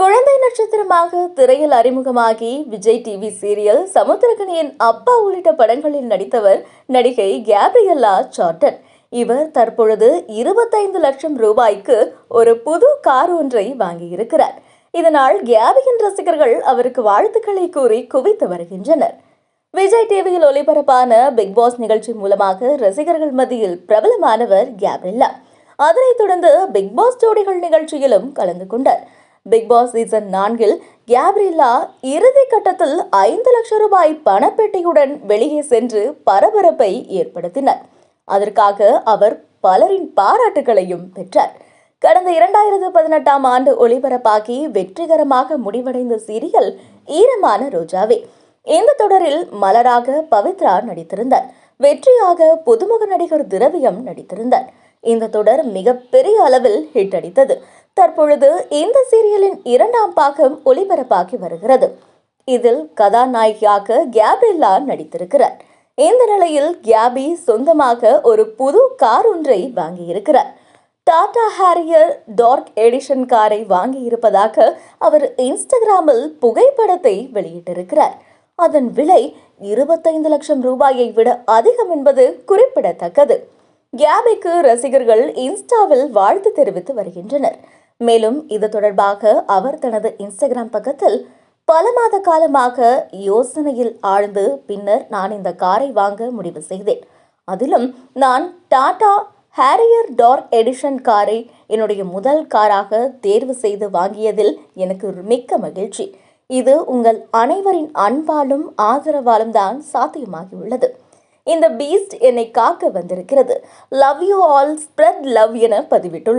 குழந்தை நட்சத்திரமாக திரையில் அறிமுகமாகி விஜய் டிவி சீரியல் சமுத்திரகனியின் அப்பா உள்ளிட்ட படங்களில் நடித்தவர் நடிகை கேப்ரியல்லா சார்டன். இவர் தற்பொழுது இருபத்தைந்து லட்சம் ரூபாய்க்கு ஒரு புது கார் ஒன்றை வாங்கியிருக்கிறார். இதனால் கேபியின் ரசிகர்கள் அவருக்கு வாழ்த்துக்களை கூறி குவித்து வருகின்றனர். விஜய் டிவியில் ஒளிபரப்பான பிக் பாஸ் நிகழ்ச்சி மூலமாக ரசிகர்கள் மத்தியில் பிரபலமானவர் கேப்ரில்லா அதனைத் தொடர்ந்து பிக் பாஸ் ஜோடிகள் நிகழ்ச்சியிலும் கலந்து கொண்டார். பிக் பாஸ் சீசன் நான்கில் கேப்ரில்லா இறுதி கட்டத்தில் ஐந்து லட்சம் ரூபாய் பணப்பெட்டியுடன் வெளியே சென்று பரபரப்பை ஏற்படுத்தினார். அதற்காக அவர் பலரின் பாராட்டுகளையும் பெற்றார். கடந்த இரண்டாயிரத்து பதினெட்டாம் ஆண்டு ஒளிபரப்பாகி வெற்றிகரமாக முடிவடைந்த சீரியல் ஈரமான ரோஜாவே. இந்த தொடரில் மலராக பவித்ரா நடித்திருந்தார். வெற்றியாக புதுமுக நடிகர் திரவியம் நடித்திருந்தார். இந்த தொடர் மிகப்பெரிய அளவில் ஹிட் அடித்தது. தற்பொழுது இந்த சீரியலின் இரண்டாம் பாகம் ஒளிபரப்பாகி வருகிறது. இதில் கதாநாயகியாக கேப்ரில்லா நடித்திருக்கிறார். இந்த நிலையில் கேபி சொந்தமாக ஒரு புது கார் ஒன்றை வாங்கியிருக்கிறார். டாடா ஹேரியர் டார்க் எடிஷன் காரை வாங்கியிருப்பதாக அவர் இன்ஸ்டாகிராமில் புகைப்படத்தை வெளியிட்டிருக்கிறார். அதன் விலை இருபத்தைந்து லட்சம் ரூபாயை விட அதிகம் என்பது குறிப்பிடத்தக்கது. கேபிக்கு ரசிகர்கள் இன்ஸ்டாவில் வாழ்த்து தெரிவித்து வருகின்றனர். மேலும் இது தொடர்பாக அவர் தனது இன்ஸ்டாகிராம் பக்கத்தில் பல மாத காலமாக யோசனையில் ஆழ்ந்து பின்னர் நான் இந்த காரை வாங்க முடிவு செய்தேன். அதிலும் நான் டாடா ஹேரியர் டார்க் எடிஷன் காரை என்னுடைய முதல் காராக தேர்வு செய்து வாங்கியதில் எனக்கு மிக்க மகிழ்ச்சி. இது உங்கள் அனைவரின் அன்பாலும் ஆதரவாலும் தான் சாத்தியமாகியுள்ளது. இந்த பீஸ்ட் என்னை காக்க வந்திருக்கிறது. Love you all spread love என பதிவிட்டுள்ளார்.